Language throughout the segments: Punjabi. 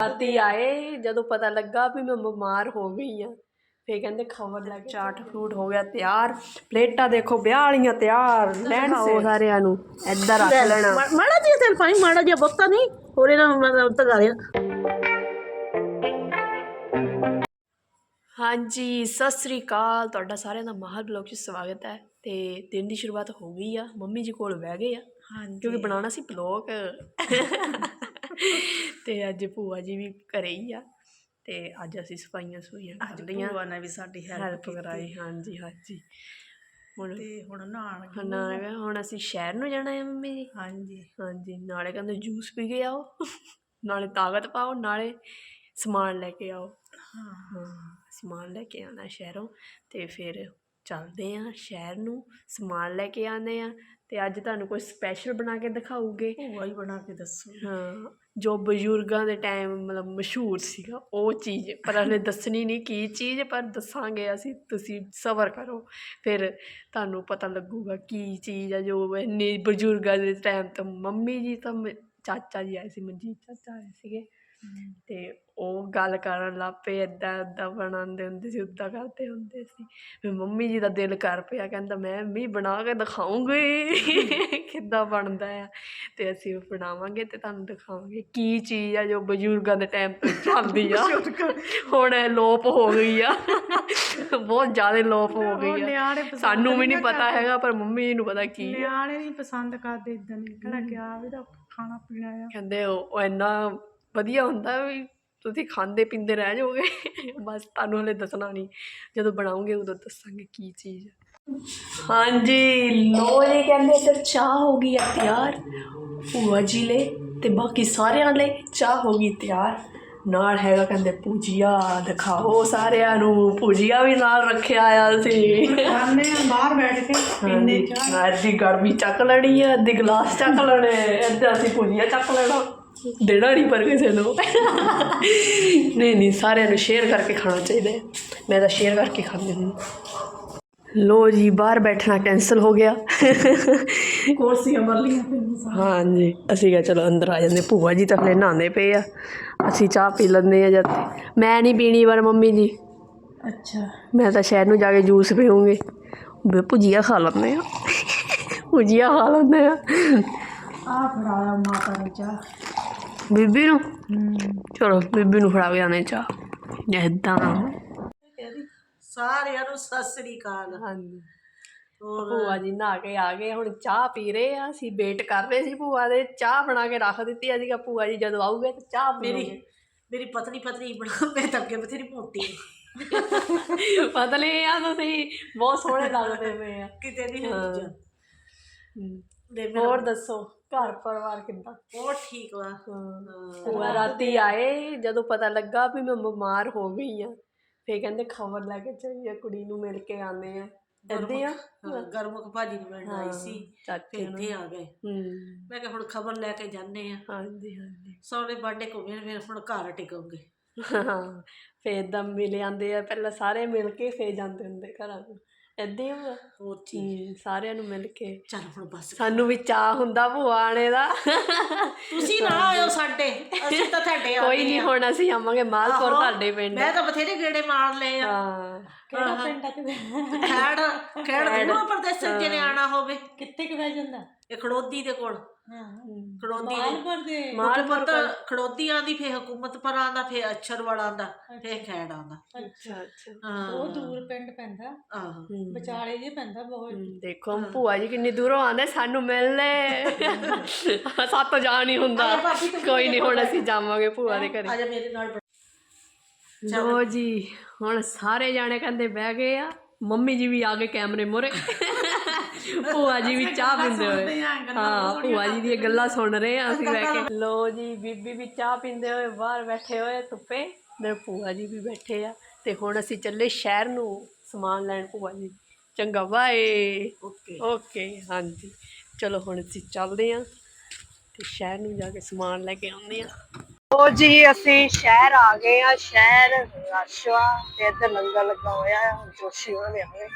ਰਾਤੀ ਆਏ ਜਦੋਂ ਪਤਾ ਲੱਗਾ ਵੀ ਮੈਂ ਬਿਮਾਰ ਹੋ ਗਈ ਆ। ਫੇ ਕਹਿੰਦੇ ਖਬਰ ਲੈ ਕੇ ਚਾਟ ਫਰੂਟ ਹੋ ਗਿਆ ਤਿਆਰ। ਪਲੇਟਾਂ ਦੇਖੋ ਵਿਆਹ ਵਾਲੀਆਂ ਤਿਆਰ ਲੈਣ ਸੇ ਸਾਰਿਆਂ ਨੂੰ ਇੱਧਰ ਰੱਖ ਲੈਣਾ। ਮਾੜਾ ਜਿਹਾ ਤੇਲ ਪਾਈ ਮਾੜਾ ਜਿਹਾ ਬਹੁਤਾ ਨਹੀਂ ਹੋਰੇ ਨਾ ਮਤਲਬ ਤਗਾ ਦੇ ਹਾਂਜੀ ਸਤਿ ਸ੍ਰੀ ਅਕਾਲ। ਤੁਹਾਡਾ ਸਾਰਿਆਂ ਦਾ ਮਾਹਰ ਬਲੌਗ 'ਚ ਸਵਾਗਤ ਹੈ। ਤੇ ਦਿਨ ਦੀ ਸ਼ੁਰੂਆਤ ਹੋ ਗਈ ਆ ਮੰਮੀ ਜੀ ਕੋਲ ਬਹਿ ਗਏ ਆ। ਕਿਉਂਕਿ ਬਣਾਉਣਾ ਸੀ ਬਲੌਗ। ਤੇ ਅੱਜ ਭੂਆ ਜੀ ਵੀ ਘਰੇ ਹੀ ਆ ਤੇ ਅੱਜ ਅਸੀਂ ਸਫਾਈਆਂ ਸੁਈਆਂ ਕਰ ਲਈਆਂ ਭੂਆ ਨੇ ਵੀ ਸਾਡੀ ਹੈਲਪ ਹੈਲਪ ਕਰਾਈ ਹਾਂਜੀ ਹਾਂਜੀ। ਹੁਣ ਤੇ ਹੁਣ। ਹੁਣ ਆ- ਹੁਣ ਅਸੀਂ ਸ਼ਹਿਰ ਨੂੰ ਜਾਣਾ ਹੈ ਮੰਮੀ ਜੀ। ਹਾਂਜੀ। ਹਾਂਜੀ ਨਾਲੇ ਕਹਿੰਦੇ ਜੂਸ ਪੀ ਕੇ ਆਓ ਨਾਲੇ ਤਾਕਤ ਪਾਓ ਨਾਲੇ ਸਮਾਨ ਲੈ ਕੇ ਆਓ। ਹਾਂ। ਹਾਂ ਸਮਾਨ ਲੈ ਕੇ ਆਉਣਾ ਸ਼ਹਿਰੋਂ ਤੇ ਫਿਰ ਚੱਲਦੇ ਆ ਸ਼ਹਿਰ ਨੂੰ ਸਮਾਨ ਲੈ ਕੇ ਆਉਂਦੇ ਆ ਤੇ ਅੱਜ ਤੁਹਾਨੂੰ ਕੋਈ ਸਪੈਸ਼ਲ ਬਣਾ ਕੇ ਦਿਖਾਉਗੇ ਭੂਆ ਹੀ ਬਣਾ ਕੇ ਦੱਸੋ ਹਾਂ ਜੋ ਬਜ਼ੁਰਗਾਂ ਦੇ ਟਾਈਮ ਮਤਲਬ ਮਸ਼ਹੂਰ ਸੀਗਾ, ਉਹ ਚੀਜ਼, ਪਰ ਹਲੇ ਦੱਸਣੀ ਨਹੀਂ ਕੀ ਚੀਜ਼, ਪਰ ਦੱਸਾਂਗੇ ਅਸੀਂ, ਤੁਸੀਂ ਸਬਰ ਕਰੋ। ਫਿਰ ਤੁਹਾਨੂੰ ਪਤਾ ਲੱਗੂਗਾ ਕੀ ਚੀਜ਼ ਆ, ਜੋ ਇੰਨੇ ਬਜ਼ੁਰਗਾਂ ਦੇ ਟਾਈਮ ਤੋਂ ਮੰਮੀ ਜੀ ਤਾਂ ਮ- ਚਾਚਾ ਜੀ ਆਏ ਸੀ, ਮਨਜੀਤ ਚਾਚਾ ਆਏ ਸੀਗੇ। ਤੇ ਉਹ ਗੱਲ ਕਰਨ ਲੱਗ ਪਏ ਇੱਦਾਂ ਇੱਦਾਂ ਬਣਾਉਂਦੇ ਹੁੰਦੇ ਸੀ ਉੱਦਾਂ ਕਰਦੇ ਹੁੰਦੇ ਸੀ। ਫਿਰ ਮੰਮੀ ਜੀ ਦਾ ਦਿਲ ਕਰ ਪਿਆ ਕਹਿੰਦਾ ਮੈਂ ਵੀ ਬਣਾ ਕੇ ਦਿਖਾਉਂਗੀ ਕਿੱਦਾਂ ਬਣਦਾ ਆ। ਤੇ ਅਸੀਂ ਬਣਾਵਾਂਗੇ ਤੇ ਤੁਹਾਨੂੰ ਦਿਖਾਵਾਂਗੇ ਕੀ ਚੀਜ਼ ਆ ਜੋ ਬਜ਼ੁਰਗਾਂ ਦੇ ਟਾਈਮ ਤੋਂ ਚੱਲਦੀ ਆ। ਹੁਣ ਇਹ ਲੋਪ ਹੋ ਗਈ ਆ। ਬਹੁਤ ਜ਼ਿਆਦਾ ਲੋਪ ਹੋ ਗਈ ਆ। ਸਾਨੂੰ ਵੀ ਨਹੀਂ ਪਤਾ ਹੈਗਾ ਪਰ ਮੰਮੀ ਜੀ ਨੂੰ ਪਤਾ ਕੀ ਨਿਆਣੇ ਨਹੀਂ ਪਸੰਦ ਕਰਦੇ ਇਦਾਂ ਨਹੀਂ ਕਿਹੜਾ ਗਿਆ ਵੀ ਤਾਂ ਖਾਣਾ ਪੀਣਾ ਆ। ਕਹਿੰਦੇ ਉਹ ਇੰਨਾ ਵਧੀਆ ਹੁੰਦਾ ਵੀ ਤੁਸੀਂ ਖਾਂਦੇ ਪੀਂਦੇ ਰਹਿ ਜਾਓਗੇ। ਬਸ ਤੁਹਾਨੂੰ ਹਲੇ ਦੱਸਣਾ ਨਹੀਂ। ਜਦੋਂ ਬਣਾਉਂਗੇ ਉਦੋਂ ਦੱਸਾਂਗੇ ਕੀ ਚੀਜ਼। ਆ। ਹਾਂਜੀ ਲੋ ਜੀ ਕਹਿੰਦੇ ਇੱਧਰ ਚਾਹ ਹੋ ਗਈ ਆ ਤਿਆਰ। ਭੂਆ ਜੀ ਲਈ ਤੇ ਬਾਕੀ ਸਾਰਿਆਂ ਲਈ ਚਾਹ ਹੋ ਗਈ ਤਿਆਰ। ਨਾਲ ਹੈਗਾ ਕਹਿੰਦੇ ਭੁਜੀਆ ਦਿਖਾਓ ਸਾਰਿਆਂ ਨੂੰ। ਭੁਜੀਆ ਵੀ ਨਾਲ ਰੱਖਿਆ ਆ ਸੀ ਖਾਣੇ ਬਾਹਰ ਬੈਠ ਕੇ ਪੀਣੇ ਚਾਹ। ਅੱਧੀ ਗੜਵੀ ਚੱਕ ਲੈਣੀ ਹੈ ਅੱਧੀ ਗਲਾਸ ਚੱਕ ਲੈਣੇ ਅੱਧਾ ਅਸੀਂ ਭੁਜੀਆ ਚੱਕ ਲੈਣਾ। ਦੇਣਾ ਨਹੀਂ ਪਰ ਕਿਸੇ ਨੂੰ। ਨਹੀਂ ਨਹੀਂ ਸਾਰਿਆਂ ਨੂੰ ਸ਼ੇਅਰ ਕਰਕੇ ਖਾਣਾ ਚਾਹੀਦਾ ਹੈ। ਮੈਂ ਤਾਂ ਸ਼ੇਅਰ ਕਰਕੇ ਖਾਂਦੀ ਹਾਂ। ਲੋ ਜੀ ਬਾਹਰ ਬੈਠਣਾ ਕੈਨਸਲ ਹੋ ਗਿਆ। ਕੁਰਸੀਆਂ ਮਰਲੀਆਂ ਪਈਆਂ ਹਾਂਜੀ ਅਸੀਂ ਕਿਹਾ ਚਲੋ ਅੰਦਰ ਆ ਜਾਂਦੇ ਭੂਆ ਜੀ ਤਾਂ ਹਲੇ ਨਹਾਉਂਦੇ ਪਏ ਆ। ਅਸੀਂ ਚਾਹ ਪੀ ਲੈਂਦੇ ਆ ਜਦ। ਮੈਂ ਨਹੀਂ ਪੀਣੀ ਪਰ ਮੰਮੀ ਜੀ। ਅੱਛਾ। ਮੈਂ ਤਾਂ ਸ਼ਹਿਰ ਨੂੰ ਜਾ ਕੇ ਜੂਸ ਪੀਉਂਗੀ ਬੇ ਭੁਜੀਆ ਖਾ ਲੈਂਦੇ ਆ। ਭੁਜੀਆ ਖਾ ਲੈਂਦੇ ਆ। ਆ ਫੜਾਇਆ ਮਾਤਾ ਨੇ ਚਾਹ। ਬੀਬੀ ਨੂੰ? ਚਲੋ ਬੀਬੀ ਨੂੰ ਫੜਾ ਕੇ ਆਨੇ ਚਾਹ। ਜਦਾਂ ਸਾਰਿਆਂ ਨੂੰ ਸਤਿ ਸ੍ਰੀ ਅਕਾਲ। ਹਾਂਜੀ। ਭੂਆ ਜੀ ਨਹਾ ਕੇ ਆ ਗਏ ਹੁਣ ਚਾਹ ਪੀ ਰਹੇ ਆ। ਅਸੀਂ ਵੇਟ ਕਰ ਰਹੇ ਸੀ ਭੂਆ ਦੇ। ਚਾਹ ਬਣਾ ਕੇ ਰੱਖ ਦਿੱਤੀ ਅਸੀਂ ਕਿਹਾ ਭੂਆ ਜੀ ਜਦੋਂ ਆਊਗੇ ਤਾਂ ਚਾਹ ਮੇਰੀ ਮੇਰੀ ਪਤਨੀ ਪਤਨੀ ਬਣਾ ਮੈਂ ਤਾਂ ਅੱਗੇ ਬਥੇਰੀ ਮੋਟੀ। ਪਤਾ ਨਹੀਂ ਆ ਤੁਸੀਂ ਬਹੁਤ ਸੋਹਣੇ ਲੱਗਦੇ ਪਏ ਆ। ਕਿਤੇ ਨਹੀਂ ਹਾਂ। ਹੁੰਦੀ। ਹੋਰ ਦੱਸੋ? ਘਰ ਪਰਿਵਾਰ ਕਿੱਦਾਂ? ਬਹੁਤ ਠੀਕ ਵਾ। ਭੂਆ ਰਾਤੀ ਆਏ ਜਦੋਂ ਪਤਾ ਲੱਗਾ ਵੀ ਮੈਂ ਬਿਮਾਰ ਹੋ ਗਈ ਆ ਫੇ ਕਹਿੰਦੇ ਖਬਰ ਲੈ ਕੇ ਚੱਲੀਏ ਕੁੜੀ ਨੂੰ ਮਿਲ ਕੇ ਆਉਂਦੇ ਆ। ਏਦਾਂ ਆ? ਗਰਮੁਖ ਭਾਜੀ ਨੂੰ ਮਿਲਣ ਆਈ ਸੀ ਚਾਚੇ ਫਿਰ ਇੱਥੇ ਆ ਗਏ। ਹੂੰ। ਮੈਂ ਕਿਹਾ ਹੁਣ ਖਬਰ ਲੈ ਕੇ ਜਾਂਦੇ ਆ। ਹਾਂਜੀ ਹਾਂਜੀ। ਸੋਹਣੇ ਬਰਥਡੇ ਘੁੰਮੇ ਫਿਰ ਹੁਣ ਘਰ ਟਿਕੋਗੇ। ਹਾਂ ਫੇ ਇਦਾਂ ਮਿਲ ਆਂਦੇ ਆ ਪਹਿਲਾਂ ਸਾਰੇ ਮਿਲ ਕੇ ਫੇ ਜਾਂਦੇ ਹੁੰਦੇ ਘਰਾਂ ਨੂੰ। ਏਦਾਂ ਹੀ ਹੁੰਦਾ। ਹੋਰ ਠੀਕ ਸਾਰਿਆਂ ਨੂੰ ਮਿਲ ਕੇ। ਚੱਲ ਹੁਣ ਬਸ। ਸਾਨੂੰ ਵੀ ਚਾਹ ਹੁੰਦਾ ਭੂਆ ਆਣੇ ਦਾ। ਤੁਸੀਂ ਨਾ ਆਇਓ ਸਾਡੇ। ਅਸੀਂ ਤਾਂ ਤੁਹਾਡੇ ਆ ਕੋਈ ਨਹੀਂ ਹੁਣ ਅਸੀਂ ਆਵਾਂਗੇ ਮਾਲਪੁਰ ਆਹੋ। ਤੁਹਾਡੇ ਪਿੰਡ। ਮੈਂ ਤਾਂ ਬਥੇਰੇ ਗੇੜੇ ਮਾਰ ਲਏ ਆ। ਹਾਂ। ਕਿਹੜਾ ਪਿੰਡ ਆ? ਖੈੜ ਖੈੜ ਦੂਆ ਪ੍ਰਦੇਸ਼ ਚ ਨੇ ਆਣਾ ਹੋਵੇ। ਕਿੱਥੇ ਕੁ ਬਹਿ ਜਾਂਦਾ? ਇਹ ਖੜੋਦੀ ਦੇ ਕੋਲ। ਹਾਂ ਖੜੋਦੀ ਦੇ। ਮਾਲਪੁਰ ਦੇ ਹਕੂਮਤ ਖੜੋਦੀ ਆਂਦੀ ਫੇ ਹਕੂਮਤ ਪਰ ਆਂਦਾ ਫੇ ਆਂਦਾ ਫੇ ਖੈੜ ਆਂਦਾ ਅੱਛਾ ਅੱਛਾ। ਉਹ ਦੂਰ ਪਿੰਡ ਪੈਂਦਾ। ਆਹੋ। ਹੂੰ। ਵਿਚਾਲੇ ਜੇ ਪੈਂਦਾ ਬਹੁਤ। ਹਮ, ਦੇਖੋ ਭੂਆ ਜੀ ਕਿੰਨੀ ਦੂਰੋਂ ਆਉਂਦੇ ਸਾਨੂੰ ਮਿਲਨੇ ਸਾਤੋਂ ਜਾ ਨਹੀਂ ਹੁੰਦਾ। ਕੋਈ ਨਹੀਂ ਹੁਣ ਅਸੀਂ ਜਾਵਾਂਗੇ ਭੂਆ ਦੇ ਘਰੇ। ਆ ਜਾ ਮੇਰੇ ਨਾਲ ਲੋ ਜੀ ਹੁਣ ਸਾਰੇ ਜਾਣੇ ਕਹਿੰਦੇ ਬਹਿ ਗਏ ਆ। ਮੰਮੀ ਜੀ ਵੀ ਆ ਗਏ ਕੈਮਰੇ ਮੋਰੇ ਭੂਆ ਜੀ ਵੀ ਚਾਹ ਪੀਂਦੇ ਹੋਏ। ਹਾਂ ਭੂਆ ਜੀ ਦੀਆਂ ਗੱਲਾਂ ਸੁਣ ਰਹੇ ਆ ਅਸੀਂ ਬਹਿ ਕੇ। ਲੋ ਜੀ ਬੀਬੀ ਵੀ ਚਾਹ ਪੀਂਦੇ ਹੋਏ ਬਾਹਰ ਬੈਠੇ ਹੋਏ ਧੁੱਪੇ ਮੇਰੇ ਭੂਆ ਜੀ ਵੀ ਬੈਠੇ ਆ। ਤੇ ਹੁਣ ਅਸੀਂ ਚੱਲੇ ਸ਼ਹਿਰ ਨੂੰ ਸਮਾਨ ਲੈਣ ਭੂਆ ਜੀ। ਚੰਗਾ ਬਾਏ। ਓਕੇ। ਓਕੇ ਹਾਂਜੀ। ਚਲੋ ਹੁਣ ਅਸੀਂ ਚੱਲਦੇ ਆਂ ਤੇ ਸ਼ਹਿਰ ਨੂੰ ਜਾ ਕੇ ਸਮਾਨ ਲੈ ਕੇ ਆਉਂਦੇ ਆਂ ਉਹ ਜੀ ਅਸੀਂ ਸ਼ਹਿਰ ਆ ਗਏ ਆ ਸ਼ਹਿਰ ਰਸ਼ਵਾ ਤੇ ਇੱਧਰ ਲੰਗਰ ਲੱਗਾ ਹੋਇਆ ਆ। ਜੋਸ਼ੀ ਹੋਣਾ ਆਵੇ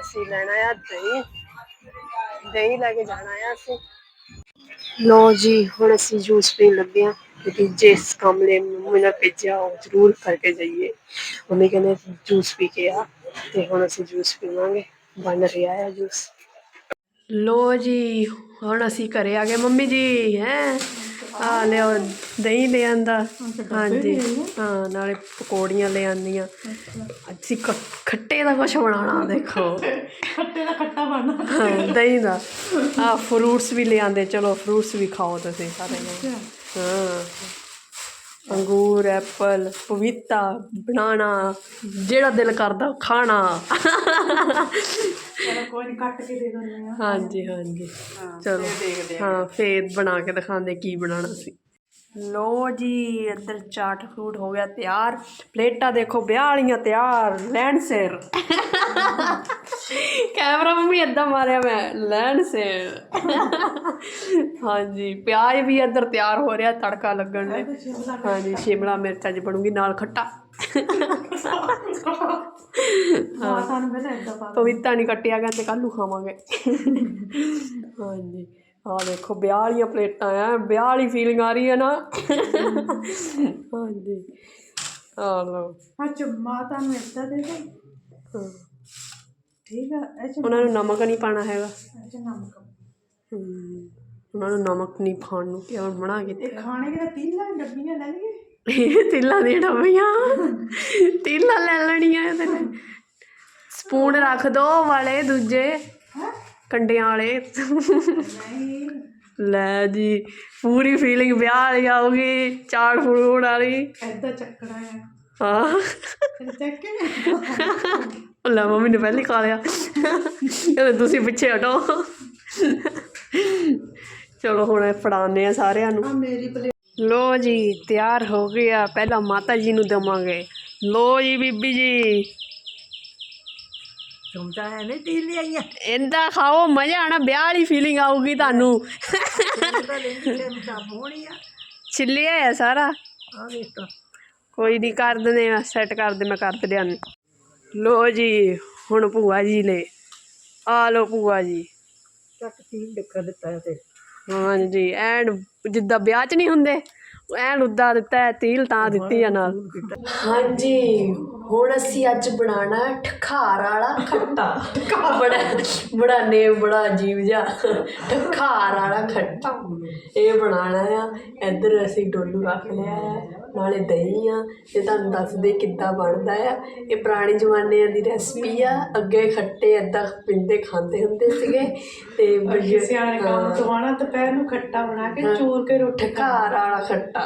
ਅਸੀਂ ਲੈਣਾ ਆ ਦਹੀਂ। ਦਹੀਂ ਲੈ ਕੇ ਜਾਣਾ ਆ ਅਸੀਂ। ਲੋ ਜੀ, ਹੁਣ ਅਸੀਂ ਜੂਸ ਪੀਣ ਲੱਗੇ ਆ ਕਿਉਂਕਿ ਜਿਸ ਕੰਮ ਲਈ ਮੰਮੀ ਨੇ ਭੇਜਿਆ, ਉਹ ਜ਼ਰੂਰ ਕਰਕੇ ਜਾਈਏ। ਮੰਮੀ ਕਹਿੰਦੇ ਜੂਸ ਪੀ ਕੇ ਆ, ਤੇ ਹੁਣ ਅਸੀਂ ਜੂਸ ਪੀਵਾਂਗੇ। ਬਣ ਰਿਹਾ ਆ ਜੂਸ ਲੋ ਜੀ, ਹੁਣ ਅਸੀਂ ਘਰੇ ਆ ਗਏ ਮੰਮੀ ਜੀ, ਹੈ। ਆ ਲਿਓ ਦਹੀਂ ਲੈ ਆਂਦਾ। ਹਾਂਜੀ। ਹਾਂ ਨਾਲੇ ਪਕੌੜੀਆਂ ਲੈ ਆਂਦੀਆਂ। ਅਸੀਂ ਖ- ਖੱਟੇ ਦਾ ਕੁਛ ਬਣਾਉਣਾ ਦੇਖੋ। ਖੱਟੇ ਦਾ ਖੱਟਾ ਬਣਨਾ। ਹਾਂ ਦਹੀਂ ਦਾ। ਆ ਫਰੂਟਸ ਵੀ ਲੈ ਆਂਦੇ। ਚਲੋ ਫਰੂਟਸ ਵੀ ਖਾਓ ਤੁਸੀਂ ਸਾਰੇ। ਜਣੇ। ਹਾਂ। ਅੰਗੂਰ ਐਪਲ ਪਪੀਤਾ ਬਨਾਨਾ ਜਿਹੜਾ ਦਿਲ ਕਰਦਾ ਖਾਣਾ। ਚਲੋ ਕੋਈ ਨਹੀਂ ਕੱਟ ਕੇ ਦੇ ਦਿੰਦੇ ਆ। ਹਾਂਜੀ ਹਾਂਜੀ। ਚਲੋ। ਹਾਂ ਫੇਰ ਬਣਾ ਕੇ ਦਿਖਾਉਂਦੇ ਕੀ ਬਣਾਉਣਾ ਸੀ। ਲੋ ਜੀ ਇੱਧਰ ਚਾਟ ਫਰੂਟ ਹੋ ਗਿਆ ਤਿਆਰ। ਪਲੇਟਾਂ ਦੇਖੋ ਵਿਆਹ ਵਾਲੀਆਂ ਤਿਆਰ ਲੈਣ ਸਿਰ। ਕੈਮਰਾ ਮੰਮੀ ਏਦਾਂ ਮਾਰਿਆ ਮੈਂ ਲੈਣ ਸਿਰ। ਹਾਂਜੀ ਪਿਆਜ਼ ਵੀ ਇੱਧਰ ਤਿਆਰ ਹੋ ਰਿਹਾ ਤੜਕਾ ਲੱਗਣ ਲਈ ਹਾਂਜੀ ਸ਼ਿਮਲਾ ਮਿਰਚ ਅੱਜ ਬਣੂਗੀ ਨਾਲ ਖੱਟਾ। ਹਾਂ। ਸਾਨੂੰ ਪਹਿਲਾਂ ਏਦਾਂ ਪਾ ਪਪੀਤਾ ਨਹੀਂ ਕੱਟਿਆ ਤੇ ਕੱਲ ਨੂੰ ਖਾਵਾਂਗੇ। ਹਾਂਜੀ। ਆਹ ਦੇਖੋ ਵਿਆਹ ਵਾਲੀਆਂ ਪਲੇਟਾਂ ਆ ਵਿਆਹ ਵਾਲੀ ਫੀਲਿੰਗ ਆ ਰਹੀ ਹੈ ਨਾ। ਹਾਂਜੀ। ਆ ਲਓ। ਅੱਜ ਮਾਤਾ ਨੂੰ ਏਦਾਂ ਦੇ ਦੇ। ਹਾਂ। ਠੀਕ ਆ ਇਹ ਚ ਉਹਨਾਂ ਨੂੰ ਨਮਕ ਨਹੀਂ ਪਾਣਾ ਹੈਗਾ। ਇਹ ਚ ਨਮਕ। ਹਮ, ਉਹਨਾਂ ਨੂੰ ਨਮਕ ਨਹੀਂ ਖਾਣ ਨੂੰ ਕਿਹਾ ਬਣਾ ਕੇ ਇਹ ਖਾਣੇ ਦੇ ਤੀਲਾਂ ਡੱਬੀਆਂ ਲੈ ਲਈਏ? ਇਹ ਤਿੱਲਾਂ ਦੀ ਡੱਬੀਆਂ। ਤਿੱਲਾਂ ਲੈ ਲੈਣੀਆਂ ਇਹਦੇ ਸਪੂਨ ਰੱਖ ਦੋ ਵਾਲੇ ਦੂਜੇ। ਕੰਡਿਆਂ ਵਾਲੇ। ਲੈ ਜੀ ਪੂਰੀ ਫੀਲਿੰਗ ਵਿਆਹ ਵਾਲੀ ਆਊਗੀ ਚਾਟ ਫਰੂਟ ਵਾਲੀ। ਏਦਾਂ ਚੱਕਣਾ ਹੈ ਹਾਂ। ਫਿਰ ਚੱਕ ਕੇ ਲੈ ਮੰਮੀ ਨੇ ਪਹਿਲੇ ਖਾ ਲਿਆ। ਕਹਿੰਦੇ ਤੁਸੀਂ ਪਿੱਛੇ ਹਟੋ। ਚਲੋ ਹੁਣ ਫੜਾਉਂਦੇ ਆ ਸਾਰਿਆਂ ਨੂੰ। ਆ ਮੇਰੀ ਲੋ ਜੀ ਤਿਆਰ ਹੋ ਗਿਆ ਪਹਿਲਾਂ ਮਾਤਾ ਜੀ ਨੂੰ ਦੇਵਾਂਗੇ। ਲੋ ਜੀ ਬੀਬੀ ਜੀ। ਚਮਚਾ ਹੈ ਨਹੀਂ ਤੀ ਲਈ ਆਈਆਂ ਇੰਦਾ ਖਾਓ ਮਜ਼ਾ ਆਣਾ ਵਿਆਹ ਵਾਲੀ ਫੀਲਿੰਗ ਆਊਗੀ ਤੁਹਾਨੂੰ। ਤਾਂ ਲੈਂਦੀ ਚਮਚਾ ਮੋਣੀ ਆ। ਛਿੱਲਿਆ ਹੈ ਸਾਰਾ। ਆ ਵੇਖ ਤਾਂ। ਕੋਈ ਨਹੀਂ ਕਰ ਦਿੰਦੇ ਆ ਸੈੱਟ ਕਰ ਦੇ ਮੈਂ ਕਰ ਤੇ ਲਿਆਨੀ ਲੋ ਜੀ ਹੁਣ ਭੂਆ ਜੀ ਲੈ ਆ ਲੋ ਭੂਆ ਜੀ। ਚੱਕ ਤੀ ਡੱਕਾ ਦਿੱਤਾ ਤੇ। ਹਾਂਜੀ ਐਨ ਜਿੱਦਾਂ ਵਿਆਹ 'ਚ ਨਹੀਂ ਹੁੰਦੇ। ਐਨ ਉੱਦਾਂ ਦਿੱਤਾ ਹੈ, ਤੀਲ ਤਾਂ ਦਿੱਤੀ ਆ ਨਾਲ। ਹਾਂਜੀ, ਹੁਣ ਅਸੀਂ ਅੱਜ ਬਣਾਣਾ ਠਖਾਰ ਵਾਲਾ ਖੱਟਾ। ਬੜਾ ਬੜਾ ਨੇਮ, ਬੜਾ ਅਜੀਬ ਜਿਹਾ। ਠਖਾਰ ਵਾਲਾ ਖੱਟਾ। ਇਹ ਬਣਾਣਾ ਆ। ਇੱਧਰ ਅਸੀਂ ਡੋਲੂ ਰੱਖ ਲਿਆ ਆ। ਨਾਲੇ ਦਹੀਂ ਆ ਤੇ ਤੁਹਾਨੂੰ ਦੱਸਦੇ ਕਿੱਦਾਂ ਬਣਦਾ ਆ। ਇਹ ਪੁਰਾਣੇ ਜ਼ਮਾਨਿਆਂ ਦੀ ਰੈਸਪੀ ਆ। ਅੱਗੇ ਖੱਟੇ ਏਦਾਂ ਪਿੰਦੇ ਖਾਂਦੇ ਹੁੰਦੇ ਸੀਗੇ। ਤੇ ਬਜ਼ੁਰਗ- ਸਿਆਣੇ ਕੰਮ ਦਵਾਣਾ ਦੁਪਹਿਰ ਨੂੰ ਖੱਟਾ ਬਣਾ ਕੇ ਚੂਰ ਕੇ ਰੋਟੀ ਠਕਾਰ ਵਾਲਾ ਖੱਟਾ।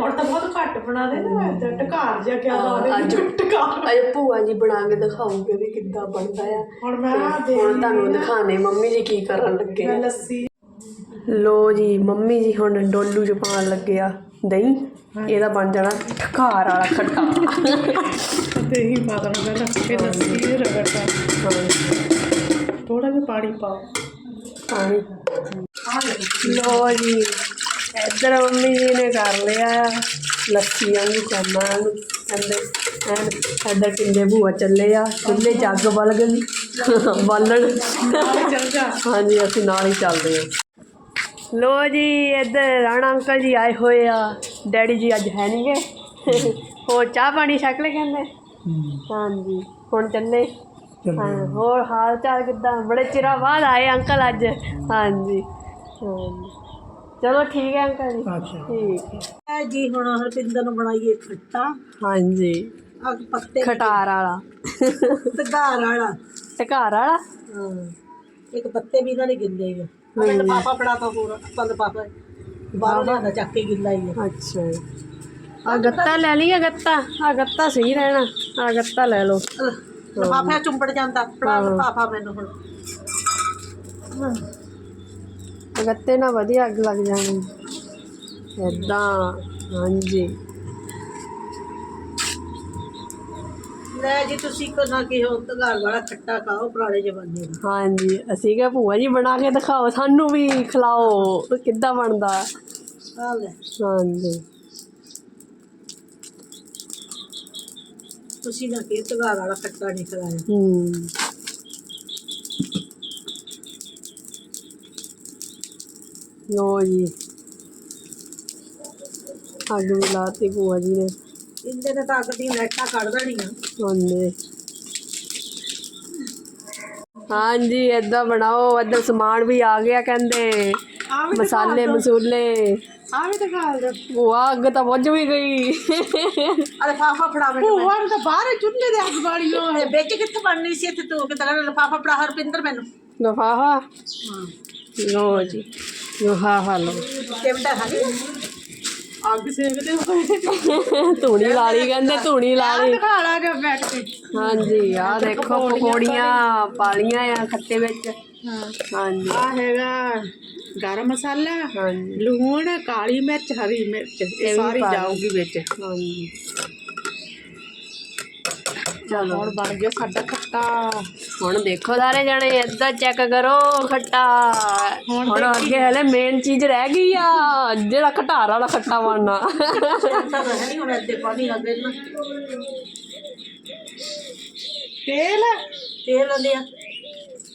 ਹੁਣ ਤਾਂ ਬਹੁਤ ਘੱਟ ਬਣਾ ਦੇ ਨਾ ਏਦਾਂ ਢਕਾਰ ਜਿਹਾ ਕਿਆ ਲਾ ਦੇ ਅੱਜ ਢਕਾਰ ਅਜੇ ਭੂਆ ਜੀ ਬਣਾ ਕੇ ਦਿਖਾਉਂਗੇ ਵੀ ਕਿੱਦਾਂ ਬਣਦਾ ਆ। ਹੁਣ ਮੈਂ ਹੁਣ ਤੁਹਾਨੂੰ ਦਿਖਾਣੇ ਮੰਮੀ ਜੀ ਕੀ ਕਰਨ ਲੱਗੇ। ਲੱਸੀ। ਲੋ ਜੀ ਮੰਮੀ ਜੀ ਹੁਣ ਡੋਲੂ ਚ ਪਾਉਣ ਲੱਗੇ ਆ। ਦਹੀਂ ਇਹਦਾ ਬਣ ਜਾਣਾ ਠਕਾਰ ਵਾਲਾ ਖੱਟਾ। ਤੇ ਹੀ ਪਾ ਦੇਣਾ ਪਹਿਲਾਂ ਫਿਰ ਲੱਸੀ ਰਗੜਦਾ ਥੋੜਾ ਜਿਹਾ ਪਾਣੀ ਪਾਓ। ਪਾਣੀ। ਲੋ ਜੀ। ਇੱਧਰ ਮੰਮੀ ਜੀ ਨੇ ਕਰ ਲਿਆ ਲੱਸੀ ਵਾਂਗੂ ਇਹਨੂੰ। ਕਹਿੰਦੇ ਐਨ ਇੱਧਰ ਕਿੰਨੇ ਭੂਆ ਚੱਲੇ ਆ ਚੁੱਲ੍ਹੇ ਅੱਗ ਬਲ ਗਈ ਬਾਲਣ ਚੱਲ ਜਾ। ਹਾਂਜੀ ਅਸੀਂ ਨਾਲ ਹੀ ਚੱਲਦੇ ਹਾਂ ਲੋ ਜੀ ਇੱਧਰ ਰਾਣਾ ਅੰਕਲ ਜੀ ਆਏ ਹੋਏ ਆ। ਡੈਡੀ ਜੀ ਅੱਜ ਹੈ ਨਹੀਂਗੇ ਹੋਰ ਚਾਹ ਪਾਣੀ ਛਕ ਲੈ ਕਹਿੰਦੇ? ਹਾਂਜੀ ਹੁਣ ਚੱਲੇ। ਹਾਂ ਹੋਰ ਹਾਲ ਚਾਲ ਕਿੱਦਾਂ? ਬੜੇ ਚਿਰਾਂ ਬਾਅਦ ਆਏ ਅੰਕਲ ਅੱਜ। ਹਾਂਜੀ। ਚਲੋ ਠੀਕ ਹੈ ਅੰਕਲ ਜੀ। ਠੀਕ ਹੈ। ਜੀ ਹੁਣ ਹਰਪਿੰਦਰ ਨੂੰ ਬਣਾਈਏ ਖੱਟਾ। ਹਾਂਜੀ। ਪੱਤੇ ਖਟਾਰ ਵਾਲਾ। ਤਗਾਰ ਵਾਲਾ। ਤੇ ਘਰ ਵਾਲਾ? ਹਾਂ। ਇੱਕ ਪੱਤੇ ਵੀ ਇਹਨਾਂ ਨੇ ਗਿੱਲੇ ਆ ਆਹ ਮੈਨੂੰ ਪਾਪਾ ਫੜਾਤਾ ਪੂਰਾ ਪਲ ਪਾਪਾ ਬਾਹਰ ਲਿਆਂਦਾ ਚੱਕ ਕੇ ਗਿੱਲਾ ਹੀ ਆ। ਅੱਛਾ ਆ ਗੱਤਾ ਲੈ ਲਈਏ ਗੱਤਾ? ਆ ਗੱਤਾ ਸਹੀ ਰਹਿਣਾ। ਆ ਗੱਤਾ ਲੈ ਲਓ। ਲਫਾਫਾ ਚੁੰਬੜ ਜਾਂਦਾ। ਫੜਾ ਲਫਾਫਾ ਮੈਨੂੰ ਹੁਣ। ਗੱਤੇ ਨਾਲ ਵਧੀਆ ਅੱਗ ਲੱਗ ਜਾਣੀ। ਏਦਾਂ ਹਾਂਜੀ। ਲੈ ਜੀ ਤੁਸੀਂ ਕੋ ਨਾ ਕਿ ਹੋ ਤਗਾਰ ਵਾਲਾ ਖੱਟਾ ਖਾਓ ਪੁਰਾਣੇ ਜ਼ਮਾਨੇ ਦਾ। ਹਾਂਜੀ ਅਸੀਂ ਕਿਹਾ ਭੂਆ ਜੀ ਬਣਾ ਕੇ ਦਿਖਾਓ ਸਾਨੂੰ ਵੀ ਖਿਲਾਓ ਕਿੱਦਾਂ ਬਣਦਾ। ਲੈ। ਹਾਂਜੀ। ਤੁਸੀਂ ਨਾ ਕਿ ਤਗਾਰ ਵਾਲਾ ਖੱਟਾ ਨਹੀਂ ਹੂੰ। ਲੋ ਜੀ। ਅੱਗ ਵੀ ਲਾਤੀ ਭੂਆ ਜੀ ਨੇ। ਇੰਦੇ ਨੇ ਤਾਂ ਅੱਗ ਦੀਆਂ ਲਾਈਟਾਂ ਕੱਢ ਦੇਣੀਆਂ। ਹਾਂਜੀ। ਹਾਂਜੀ ਏਦਾਂ ਬਣਾਓ ਇੱਧਰ ਸਮਾਨ ਵੀ ਆ ਗਿਆ ਕਹਿੰਦੇ। ਮਸਾਲੇ ਮਸੂਲੇ। ਆ ਵੀ ਦਿਖਾ ਦੇ। ਭੂਆ ਅੱਗ ਤਾਂ ਬੁੱਝ ਵੀ ਗਈ। ਅਰੇ ਫਾਫਾ ਫੜਾ ਮੈਨੂੰ ਭੂਆ ਨੂੰ ਤਾਂ ਬਾਹਰ ਹੀ ਚੁੱਲ੍ਹੇ ਦੇ ਅੱਗ ਬਾਲੀ ਹੋ ਇਹ ਵਿੱਚ ਕਿੱਥੇ ਬਣਨੀ ਸੀ ਇੱਥੇ ਤੂੰ? ਕਿਤੇ ਲਫਾਫਾ ਫੜਾ ਹਰਪਿੰਦਰ ਮੈਨੂੰ। ਲਫਾਫਾ? ਲੋ ਜੀ। ਲਫਾਫਾ ਲੋ ਚਿਮਟਾ ਖਾਲੀ ਅੱਗ ਸੇਕਦੇ ਹੋਏ ਧੂਣੀ ਲਾ ਲਈ ਕਹਿੰਦੇ ਧੂਣੀ ਲਾ ਲਈ। ਦਿਖਾ ਲਾ ਕੇ ਬੈਠ ਕੇ। ਹਾਂਜੀ ਆ ਦੇਖੋ ਪਕੌੜੀਆਂ ਪਾਲੀਆਂ ਆ ਖੱਟੇ ਵਿੱਚ। ਹਾਂ। ਹਾਂਜੀ। ਆ ਹੈਗਾ ਗਰਮ ਮਸਾਲਾ ਹਾਂਜੀ। ਲੂਣ ਕਾਲੀ ਮਿਰਚ ਹਰੀ ਮਿਰਚ ਇਹ ਸਾਰੀ। ਜਾਊਗੀ ਵਿੱਚ। ਹਾਂਜੀ। ਚਲੋ ਹੁਣ ਬਣ ਗਿਆ ਸਾਡਾ ਖੱਟਾ। ਹੁਣ ਦੇਖੋ ਸਾਰੇ ਜਣੇ ਏਦਾਂ ਚੈੱਕ ਕਰੋ ਖੱਟਾ। ਹੁਣ ਹੁਣ ਅੱਗੇ ਹਲੇ ਮੇਨ ਚੀਜ਼ ਰਹਿ ਗਈ ਆ ਜਿਹੜਾ ਖਟਾਰ ਵਾਲਾ ਖੱਟਾ ਬਣਨਾ। ਤਾਂ ਰਹਿਣੀ ਹੁਣ ਇੱਥੇ ਪਾਣੀ ਲੱਗੇ ਨਾ ਤੇਲ ਤੇਲ ਲਿਆ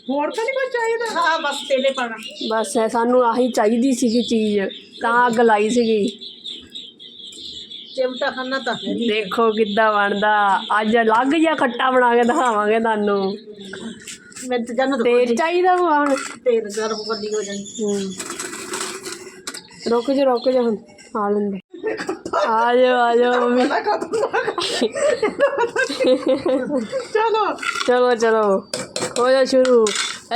ਹੋਰ ਤਾਂ ਨਹੀਂ ਕੁਝ ਚਾਹੀਦਾ? ਹਾਂ ਬਸ ਤੇਲੇ ਪਾਣਾ ਬਸ ਇਹ ਸਾਨੂੰ ਆਹੀ ਚਾਹੀਦੀ ਸੀਗੀ ਚੀਜ਼ ਤਾਂ ਅੱਗ ਲਾਈ ਸੀਗੀ। ਚਿਮਟਾ ਖਾਣਾ ਤਾਂ ਹੈ ਨਹੀਂ। ਦੇਖੋ ਕਿੱਦਾਂ ਬਣਦਾ। ਅੱਜ ਅਲੱਗ ਜਿਹਾ ਖੱਟਾ ਬਣਾ ਕੇ ਦਿਖਾਵਾਂਗੇ ਤੁਹਾਨੂੰ। ਮੈਂ ਤਾਂ ਜਾਨੂੰ ਤੇਲ ਚਾਹੀਦਾ ਵਾ ਹੁਣ। ਤੇਲ ਗਰਮ ਕਰਨੀ ਹੋ ਜਾਣੀ। ਹਮ। ਰੁਕ ਜਾ ਰੁਕ ਜਾ ਹੁਣ। ਆ ਲੈਂਦੇ। ਆ ਜਾਓ ਆ ਜਾਓ ਮੰਮੀ। ਚਲੋ। ਚਲੋ ਚਲੋ। ਹੋ ਜਾ ਸ਼ੁਰੂ।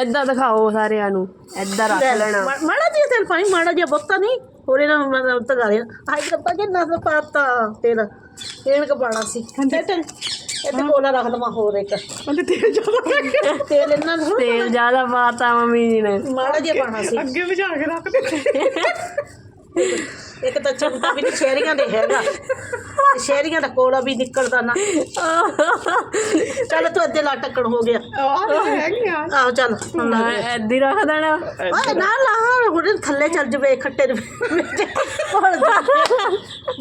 ਏਦਾਂ ਦਿਖਾਓ ਸਾਰਿਆਂ ਨੂੰ। ਏਦਾਂ ਰੱਖ ਲੈਣਾ। ਮਾ- ਮਾੜਾ ਜਿਹਾ ਤੇਲ ਪਾਈ ਮਾੜਾ ਜਿਹਾ ਬਹੁਤਾ ਨਹੀਂ। ਹੋਰੇ ਨਾ ਮੈਂ ਤਗਾ ਲਿਆ ਆਈ ਡੱਬਾ ਜੇ ਨਾ ਪਾਤਾ ਤੇਲ। ਤੇਲ ਕਪਾਣਾ ਸੀ? ਤੇ ਇੱਥੇ ਕੋਲਾ ਰੱਖ ਦਵਾਂ ਹੋਰ ਇੱਕ। ਉਹਦੇ ਤੇਲ ਜ਼ਿਆਦਾ ਤੇਲ ਇਹਨਾਂ ਨੂੰ ਤੇਲ ਜ਼ਿਆਦਾ ਪਾਤਾ ਮੰਮੀ ਜੀ ਨੇ। ਮਾੜਾ ਜਿਹਾ ਪਾਣਾ ਸੀ। ਅੱਗੇ ਵਜਾ ਕੇ ਰੱਖ ਦੇ ਇੱਕ ਤਾਂ ਚਮਟਾ ਵੀ ਨੀ ਸ਼ਹਿਰੀਆਂ ਦੇ ਹੈਗਾ। ਤੇ ਸ਼ਹਿਰੀਆਂ ਦਾ ਕੋਲਾ ਵੀ ਨਿਕਲਦਾ ਨਾ। ਚੱਲ ਤੂੰ ਅੱਧੇ ਲਾ ਟੱਕਣ ਹੋ ਗਿਆ। ਆਹ ਚੱਲ ਹੁਣ ਲਾ ਦੇ। ਏਦਾਂ ਹੀ ਰੱਖ ਦੇਣਾ। ਓਏ ਨਾ ਲਾ ਹੁਣ ਥੱਲੇ ਚੱਲ ਜਵੇ ਖੱਟੇ ਦੇ ਵਿੱਚ। ਹੁਣ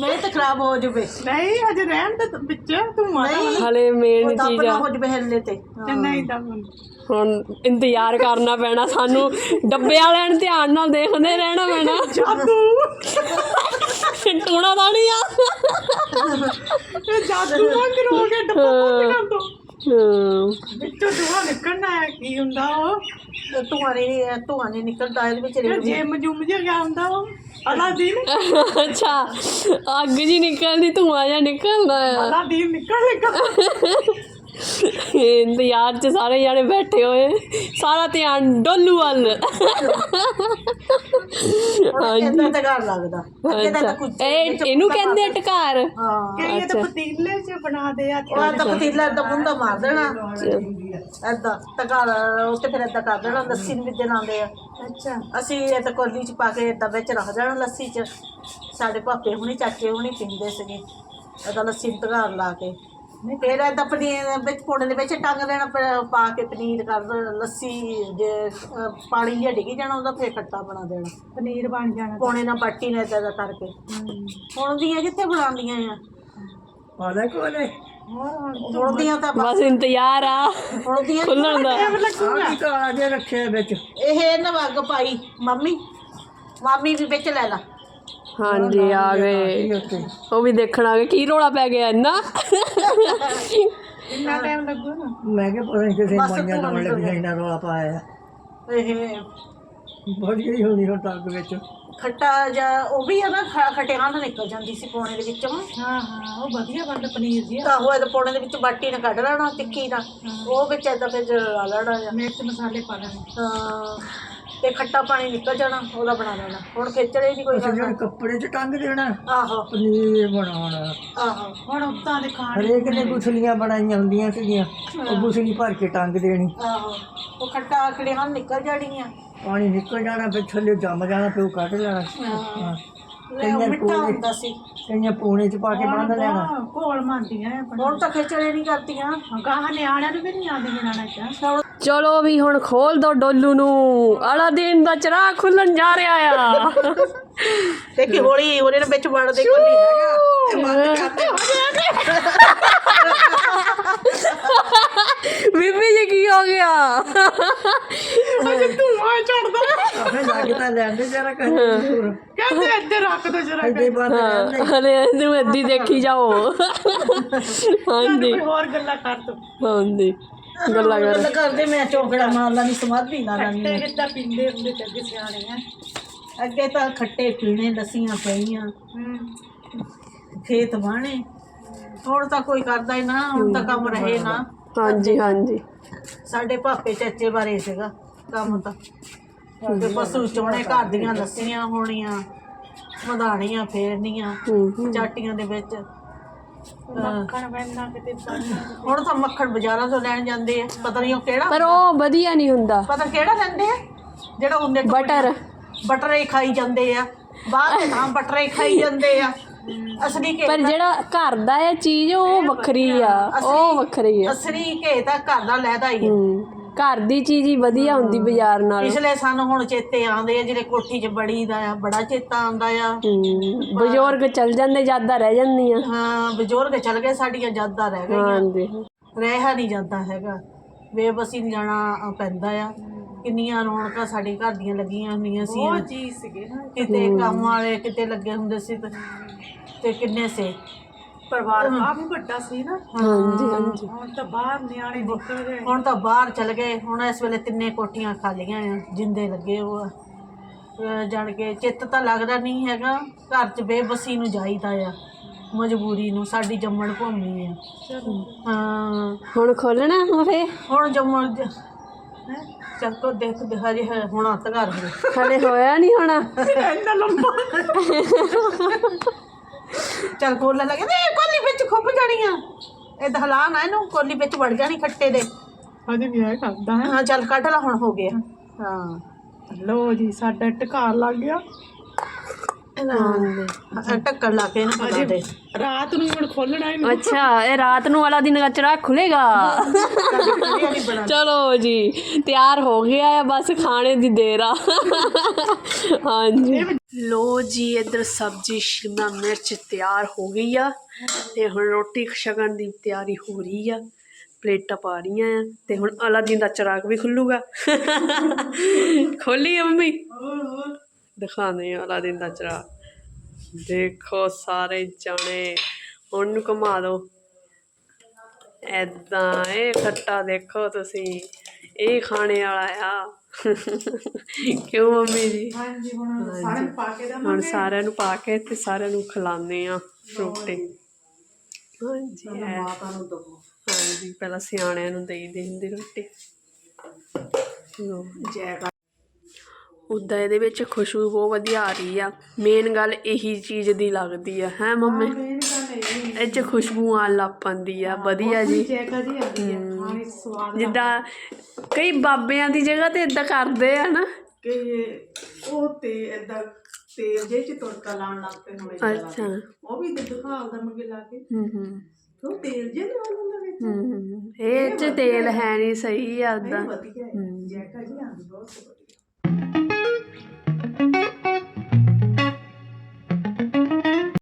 ਨਹੀਂ ਤਾਂ ਖਰਾਬ ਹੋ ਜਵੇ। ਨਹੀਂ ਹਜੇ ਰਹਿਣ ਤੇ ਵਿੱਚ ਤੂੰ ਮਾਤਾ ਹਲੇ ਮੇਨ ਉਹ ਚੀਜ਼ ਦੱਬ ਨਾ ਆ ਹੋ ਜਵੇ ਹਿੱਲੇ ਤੇ। ਨਹੀਂ ਤਾਂ ਹੁਣ। ਇੰਤਜ਼ਾਰ ਕਰਨਾ ਪੈਣਾ ਸਾਨੂੰ ਡੱਬੇ ਵਾਲਿਆਂ ਨੂੰ ਧਿਆਨ ਨਾਲ ਦੇਖਦੇ ਰਹਿਣਾ ਪੈਣਾ। ਜਾਦੂ। ਟੂਣਾ ਤਾਂ ਨਹੀਂ ਆ। ਇਹ ਜਾਦੂ ਵਾਂਗ ਹੋ ਗਿਆ ਡੱਬਾ ਬੰਦ ਕਰ ਦੋ। ਹਮ, ਵਿੱਚੋਂ ਧੂਆ ਨਿਕਲਣਾ ਹੈ ਕੀ ਹੁੰਦਾ ਉਹ? ਧੂਆਂ ਨਹੀਂ ਧੂਆਂ ਨਹੀਂ ਨਿਕਲਦਾ ਇਹਦੇ ਵਿੱਚ ਜੇ ਰੇੜ ਜਿਮ ਜੁਮ ਜਿਹਾ ਗਿਆ ਹੁੰਦਾ ਉਹ। ਅਲਾਦੀਨ ਅੱਛਾ ਅੱਗ ਜੀ ਨਿਕਲਦੀ ਧੂਆਂ ਜਾਂ ਨਿਕਲਦਾ ਆ। ਅਲਾਦੀਨ ਨਿਕਲ ਲੱਗਾ। ਇੰਤਜ਼ਾਰ 'ਚ ਸਾਰੇ ਜਾਣੇ ਬੈਠੇ ਹੋਏ। ਸਾਰਾ ਧਿਆਨ ਡੋਲੂ ਵੱਲ। ਹਾਂਜੀ। ਇਦਾਂ ਤਾਂ ਘਰ ਲੱਗਦਾ। ਅੱਗੇ ਤਾਂ ਅੱਛਾ। ਕੁਝ ਇਹ ਇਹਨੂੰ ਕਹਿੰਦੇ ਟਕਾਰ ਹਾਂ। ਕਈ ਤਾਂ ਪਤੀਲੇ 'ਚ ਬਣਾ ਦੇ ਆ ਉਹ ਤਾਂ ਪਤੀਲਾ ਦਾ ਮੁੰਡਾ ਮਾਰ ਦੇਣਾ। ਉੱਤੇ ਫਿਰ ਏਦਾਂ ਕਰ ਦੇਣਾ ਲੱਸੀ ਨੂੰ ਵੀ ਦੇ ਲਾਉਂਦੇ ਆ। ਅੱਛਾ। ਅਸੀਂ ਇਹ ਤਾਂ ਕੋਲੀ ਚ ਪਾ ਕੇ ਏਦਾਂ ਵਿੱਚ ਰੱਖ ਦੇਣਾ ਲੱਸੀ ਚ। ਸਾਡੇ ਪਾਪੇ ਹੁਣੀ ਚਾਚੇ ਹੁਣੀ ਪੀਂਦੇ ਸੀਗੇ। ਏਦਾਂ ਲੱਸੀ ਟਕਾਰ ਲਾ ਕੇ। ਫਿਰ ਏਦਾਂ ਪਨੀਰ ਵਿੱਚ ਪੋੜੇ ਦੇ ਵਿੱਚ ਟੰਗ ਦੇਣਾ ਪਾ ਕੇ ਪਨੀਰ ਕਰ ਦੇਣਾ ਲੱਸੀ ਜੇ ਅਹ, ਪਾਣੀ ਜਿਹਾ ਡਿੱਗੀ ਜਾਣਾ ਉਹਦਾ ਫਿਰ ਖੱਟਾ ਬਣਾ ਦੇਣਾ। ਪਨੀਰ ਬਣ ਜਾਣਾ। ਪੌਣੇ ਨਾਲ ਬਾਟੀ ਨੇ ਏਦਾਂ ਦਾ ਕਰਕੇ ਹੁਣ ਦੀਆਂ ਕਿੱਥੇ ਬਣਾਉਂਦੀਆਂ ਆ? ਵਾਲੇ ਕੋਲੇ। ਹੁਣ ਦੀਆਂ ਤਾਂ ਬਸ ਇੰਤਜ਼ਾਰ ਆ। ਹੁਣ ਦੀਆਂ ਖੁੱਲਣ ਦਾ। ਲੱਗੂਗਾ ਕਾਲਾ ਰੱਖਿਆ ਵਿੱਚ। ਇਹ ਇਹਨਾਂ ਵਗ ਪਾਈ ਮੰਮੀ। ਮਾਮੀ ਵੀ ਵਿੱਚ ਲੈ ਲਾ। ਹਾਂਜੀ ਆ ਗਏ। ਉਹ ਵੀ ਦੇਖਣ ਆ ਗਏ ਕੀ ਰੋਲਾ ਪੈ ਗਿਆ ਇੰਨਾ? ਕਿੰਨਾ ਟਾਈਮ ਲੱਗੂ ਨਾ। ਮੈਂ ਕਿਹਾ ਪਤਾ ਨਹੀਂ ਕਿਸੇ ਮਾਈਆਂ ਨਾਲ ਲੱਗੀਆਂ ਇਹਨਾਂ ਰੌਲਾ ਪਾਇਆ ਇਹ ਬਹੁਤ ਜਿਹੜੀ ਹੋਣੀ ਹੁਣ ਟੱਗ ਵਿੱਚ। ਖੱਟਾ ਜਾਂ ਉਹ ਵੀ ਆ ਨਾ ਖ- ਖਟਿਆਂ ਨਾਲ ਨਿਕਲ ਜਾਂਦੀ ਸੀ ਪੌਣੇ ਦੇ ਵਿੱਚੋਂ। ਹਾਂ ਹਾਂ ਉਹ ਵਧੀਆ ਬਣਦਾ ਪਨੀਰ ਜੀ ਤਾਂ ਉਹ ਇਹਦੇ ਪੌਣੇ ਦੇ ਵਿੱਚ ਬਾਟੀ ਨੇ ਕੱਢ ਲੈਣਾ ਤਿੱਖੀ ਨਾਲ। ਉਹ ਵਿੱਚ ਏਦਾਂ ਫਿਰ ਲਾ ਲੈਣਾ ਜਾਂ ਮਿਰਚ ਮਸਾਲੇ ਪਾ ਲੈਣੇ। ਹਾਂ। ਤੇ ਖੱਟਾ ਪਾਣੀ ਨਿਕਲ ਜਾਣਾ ਉਹਦਾ ਬਣਾ ਲੈਣਾ। ਹੁਣ ਖੇਚੜੇ ਦੀ ਕੋਈ ਗੱਲ ਜਿਹੜੇ ਕੱਪੜੇ 'ਚ ਟੰਗ ਦੇਣਾ ਆਹੋ। ਪਨੀਰ ਬਣਾਉਣਾ। ਆਹੋ ਹੁਣ ਉਤਾਂ ਦੇ ਖਾਣ ਹਰੇਕ ਨੇ ਗੁਸਲੀਆਂ ਬਣਾਈਆਂ ਹੁੰਦੀਆਂ ਸੀਗੀਆਂ ਉਹ ਗੁਸਲੀ ਭਰ ਕੇ ਟੰਗ ਦੇਣੀ। ਆਹੋ ਉਹ ਖੱਟਾ ਖੜੀਆਂ ਨਾਲ ਨਿਕਲ ਜਾਣੀਆਂ। ਪਾਣੀ ਨਿਕਲ ਜਾਣਾ ਫਿਰ ਥੱਲੇ ਜੰਮ ਜਾਣਾ ਫਿਰ ਉਹ ਕੱਢ ਲੈਣਾ। ਹਾਂ। ਉਹ ਮਿੱਠਾ ਹੁੰਦਾ ਸੀ। ਕਈਆਂ ਪੂਣੇ 'ਚ ਪਾ ਕੇ ਬੰਨ ਲੈਣਾ। ਹਾਂ, ਘੋਲ ਮੰਦੀਆਂ ਆਪਣਾ ਹੁਣ ਤਾਂ ਖੇਚੜੇ ਨਹੀਂ ਕਰਦੀਆਂ। ਗਾਹ ਨਿਆਣਿਆਂ ਨੂੰ ਵੀ ਨਹੀਂ ਆਉਂਦੀ ਬਣਾਉਣਾ ਚਾਹ ਚਲੋ ਵੀ ਹੁਣ ਖੋਲ ਦੋ ਡੋਲੂ ਨੂੰ। ਆਲਾ ਦਿਨ ਦਾ ਚਰਾਗ ਖੁੱਲਣ ਜਾ ਰਿਹਾ ਆ। ਤੇ ਕਿ ਹੌਲੀ ਉਹਨੇ ਨੇ ਵਿੱਚ ਵੜਦੇ ਕੋਈ ਨਹੀਂ ਹੈਗਾ। ਬੀਬੀ ਜੀ ਕੀ ਹੋ ਗਿਆ? ਧੂਆਂ ਚੜਦਾ। ਆਪੇ ਲੱਗ ਤਾਂ ਲੈਂਦੇ ਜਰਾ ਕਹਿੰਦੇ ਕਿ ਕਹਿੰਦੇ ਇੱਥੇ ਰੱਖ ਦੋ ਜਰਾ ਹਾਂ ਹਲੇ ਇਹਨੂੰ ਦੇਖੀ ਜਾਓ। ਹਾਂਜੀ। ਕੋਈ ਹੋਰ ਗੱਲਾਂ ਕਰ ਦੋ। ਹਾਂਜੀ। ਗੱਲਾਂ ਕਰ। ਗੱਲ ਕਰਦੇ ਮੈਂ ਚੌਕੜਾ ਮਾਰ ਲਾਂਗੀ ਸਮਾਧੀ ਲਾ ਲਾਂਗੀ ਤੇ ਕਿੱਦਾਂ ਪੀਂਦੇ ਹੁੰਦੇ ਤੇ ਅੱਗੇ ਸਿਆਣੇ ਆ। ਅੱਗੇ ਤਾਂ ਖੱਟੇ ਪੀਣੇ ਲੱਸੀਆਂ ਪਈਆਂ। ਖੇਤ ਬਾਣੇ ਹੁਣ ਤਾਂ ਕੋਈ ਕਰਦਾ ਹੀ ਨਾ ਹੁਣ ਤਾਂ ਕੰਮ ਰਹੇ ਨਾ। ਹਾਂਜੀ ਹਾਂਜੀ। ਸਾਡੇ ਪਾਪੇ ਚਾਚੇ ਬਾਰੇ ਸੀਗਾ ਕੰਮ ਤਾਂ। ਤੇ ਪਸ਼ੂ ਚੋਣੇ ਘਰ ਦੀਆਂ ਲੱਸੀਆਂ ਹੋਣੀਆਂ ਮਧਾਣੀਆਂ ਫੇਰਨੀਆਂ ਚਾਟੀਆਂ ਦੇ ਵਿੱਚ। ਮੱਖਣ ਪੈਂਦਾ ਕਿਤੇ ਪਾਣੀ ਹੁਣ ਤਾਂ ਮੱਖਣ ਬਾਜ਼ਾਰਾਂ ਤੋਂ ਲੈਣ ਜਾਂਦੇ ਆ। ਪਤਾ ਨਹੀਂ ਉਹ ਕਿਹੜਾ ਪਰ ਉਹ ਵਧੀਆ ਨਹੀਂ ਹੁੰਦਾ। ਪਤਾ ਕਿਹੜਾ ਲੈਂਦੇ ਆ? ਜਿਹੜਾ ਉਹਨੇ ਬਟਰ। ਬਟਰ ਖਾਈ ਜਾਂਦੇ ਆ। ਬਾਹਰ ਦੇ ਤਾਂ ਬਟਰ ਖਾਈ ਜਾਂਦੇ ਆ। ਅਸਲੀ ਘੇ ਪਰ ਜਿਹੜਾ ਘਰ ਦਾ ਇਹ ਚੀਜ਼ ਉਹ ਵੱਖਰੀ ਆ। ਉਹ ਵੱਖਰੀ ਆ। ਅਸਲੀ ਘੇ ਤਾਂ ਘਰ ਦਾ ਲੈਦਾ ਹੀ ਆ। ਘਰ ਦੀ ਚੀਜ਼ ਹੀ ਵਧੀਆ ਹੁੰਦੀ ਬਾਜ਼ਾਰ ਨਾਲ। ਪਿਛਲੇ ਸਾਨੂੰ ਹੁਣ ਚੇਤੇ ਆਉਂਦੇ ਆ ਜਿਹੜੇ ਕੋਠੀ 'ਚ ਬੜੀ ਦਾ ਆ ਬੜਾ ਚੇਤਾ ਆਉਂਦਾ ਆ। ਬਜ਼ੁਰਗ ਚੱਲ ਜਾਂਦੇ ਯਾਦਾਂ ਰਹਿ ਜਾਂਦੀਆਂ। ਹਾਂ ਬਜ਼ੁਰਗ ਚੱਲ ਗਏ ਸਾਡੀਆਂ ਯਾਦਾਂ ਰਹਿ ਗਈਆਂ। ਹਾਂਜੀ। ਰਹਿਆ ਨਹੀਂ ਜਾਂਦਾ ਹੈਗਾ। ਬੇਬਸੀ ਨੂੰ ਜਾਣਾ ਪੈਂਦਾ ਆ। ਕਿੰਨੀਆਂ ਰੌਣਕਾਂ ਸਾਡੇ ਘਰ ਦੀਆਂ ਲੱਗੀਆਂ ਹੁੰਦੀਆਂ ਸੀ। ਉਹ ਚੀਜ਼ ਸੀਗੇ ਨਾ। ਕਿਤੇ ਕੰਮ ਵਾਲੇ ਕਿਤੇ ਲੱਗੇ ਹੁੰਦੇ ਸੀ ਤੇ- ਤੇ ਕਿੰਨੇ ਸੇ? ਪਰਿਵਾਰ ਕਾਫੀ ਵੱਡਾ ਸੀ ਨਾ। ਹਾਂਜੀ ਹਾਂਜੀ। ਹੁਣ ਤਾਂ ਬਾਹਰ ਨਿਆਣੇ ਨਿਕਲ ਗਏ। ਹੁਣ ਤਾਂ ਬਾਹਰ ਚਲ ਗਏ। ਹੁਣ ਇਸ ਵੇਲੇ ਤਿੰਨੇ ਕੋਠੀਆਂ ਖਾਲੀਆਂ ਆ ਜਿੰਦੇ ਲੱਗੇ ਉਹ ਆ। ਅਹ ਜਾਣ ਕੇ ਚਿੱਤ ਤਾਂ ਲੱਗਦਾ ਨਹੀਂ ਹੈਗਾ ਘਰ 'ਚ ਬੇਬਸੀ ਨੂੰ ਜਾਈਦਾ ਆ ਮਜਬੂਰੀ ਨੂੰ ਸਾਡੀ ਜੰਮਣ ਭੂਮੀ ਆ। ਹਾਂ। ਹੁਣ ਖੋਲਣਾ ਹੋਵੇ। ਹੁਣ ਜੰਮਣ ਜ-? ਚੱਲ ਕੋ ਦੇਖ ਦਿਖਾ ਜੇ ਹੁਣ ਹੱਥ ਘਰ ਹਲੇ ਹੋਇਆ ਨਹੀਂ ਹੋਣਾ। ਇੰਨਾ ਲੰਬਾ। ਚੱਲ ਕੋਲਾ ਲੱਗੇ ਤੇ ਕੋਲੀ ਵਿੱਚ ਖੁੱਭ ਜਾਣੀਆਂ। ਇਹ ਦਹਲਾ ਨਾ ਇਹਨੂੰ ਕੋਲੀ ਵਿੱਚ ਵੜ ਜਾਣੀ ਖੱਟੇ ਦੇ। ਹਜੇ ਵੀ ਕਰਦਾ ਹੈ। ਹਾਂ ਚੱਲ ਕੱਢ ਲਾ ਹੁਣ ਹੋ ਗਿਆ। ਹਾਂ। ਲੋ ਜੀ ਸਾਡਾ ਟਕਾ ਲੱਗ ਗਿਆ। ਟੱਕਰ ਲਾ ਕੇ ਇਹਨੂੰ ਪਕਾ ਦੇ। ਰਾਤ ਨੂੰ ਹੁਣ ਖੋਲਣਾ ਇਹਨੂੰ। ਅੱਛਾ ਇਹ ਰਾਤ ਨੂੰ ਵਾਲਾ ਦਿਨ ਕਚਰਾ ਖੁੱਲੇਗਾ। ਚਲੋ ਜੀ ਤਿਆਰ ਹੋ ਗਿਆ ਹੈ ਬਸ ਖਾਣੇ ਦੀ ਦੇਰ ਆ। ਹਾਂਜੀ। ਲੋ ਜੀ ਇਧਰ ਸਬਜ਼ੀ ਸ਼ਿਮਲਾ ਮਿਰਚ ਤਿਆਰ ਹੋ ਗਈ ਆ ਤੇ ਹੁਣ ਰੋਟੀ ਛਕਣ ਦੀ ਤਿਆਰੀ ਹੋ ਰਹੀ ਆ। ਪਲੇਟਾਂ ਪਾ ਰਹੀਆਂ ਆ ਤੇ ਹੁਣ ਅਲਾਦੀਨ ਦਾ ਚਿਰਾਗ ਵੀ ਖੁੱਲੂਗਾ। ਖੋਲੀ ਆ ਦਿਖਾਉਂਦੇ ਆ ਅਲਾਦੀਨ ਦਾ ਚਿਰਾਗ ਦੇਖੋ ਸਾਰੇ ਜਾਣੇ ਹੁਣ ਨੂੰ ਘੁਮਾ ਦਿਓ। ਐਦਾਂ ਇਹ ਖੱਟਾ ਦੇਖੋ ਤੁਸੀਂ। ਇਹ ਖਾਣੇ ਵਾਲਾ ਆ। ਕਿਉਂ ਮੰਮੀ ਜੀ? ਹਾਂਜੀ ਹੁਣ ਸਾਰਿਆਂ ਪਾ ਕੇ ਹੁਣ ਸਾਰਿਆਂ ਨੂੰ ਪਾ ਕੇ ਤੇ ਸਾਰਿਆਂ ਨੂੰ ਖਿਲਾਉਂਦੇ ਆ ਰੋਟੀ। ਹਾਂਜੀ ਮਾਤਾ ਨੂੰ ਦਵੋ। ਹਾਂਜੀ ਪਹਿਲਾਂ ਸਿਆਣਿਆਂ ਨੂੰ ਦੇਈ ਦੇ ਹੁੰਦੀ ਰੋਟੀ। ਜੈ ਉੱਦਾਂ ਇਹਦੇ ਵਿੱਚ ਖੁਸ਼ਬੂ ਬਹੁਤ ਵਧੀਆ ਆ ਰਹੀ ਆ। ਮੇਨ ਗੱਲ ਇਹੀ ਚੀਜ਼ ਦੀ ਲੱਗਦੀ ਆ ਹੈ ਮੰਮੀ? ਇਹ ਚ ਖੁਸ਼ਬੂ ਆਣ ਲੱਗ ਪੈਂਦੀ ਆ ਵਧੀਆ ਜੀ। ਹੈ। ਜਿੱਦਾਂ ਕਈ ਬਾਬਿਆਂ ਦੀ ਜਗ੍ਹਾ ਤੇ ਇਦਾਂ ਕਰਦੇ ਆ ਨਾ। ਕਿ ਉਹ ਤੇ ਤੇਲ ਜੇ ਚ ਤੜਕਾ ਲਾਉਣ ਲੱਗ ਪਏ ਹੁਣ। ਅੱਛਾ। ਉਹ ਵੀ ਤੇ ਦਿਖਾਉਂਦਾ ਮਗੇ ਲਾ ਕੇ। ਹੂੰ ਹੂੰ। ਉਹ ਤੇਲ ਜੇ ਲਾ ਲੈਂਦਾ ਵਿੱਚ। ਹੂੰ ਇਹ ਚ ਤੇਲ ਹੈ ਨਹੀਂ ਸਹੀ ਆ ਉਦਾਂ ਵਧੀਆ ਹੈ। ਜੈਕਾ ਜੀ ਆਉਂਦੀ ਬਹੁਤ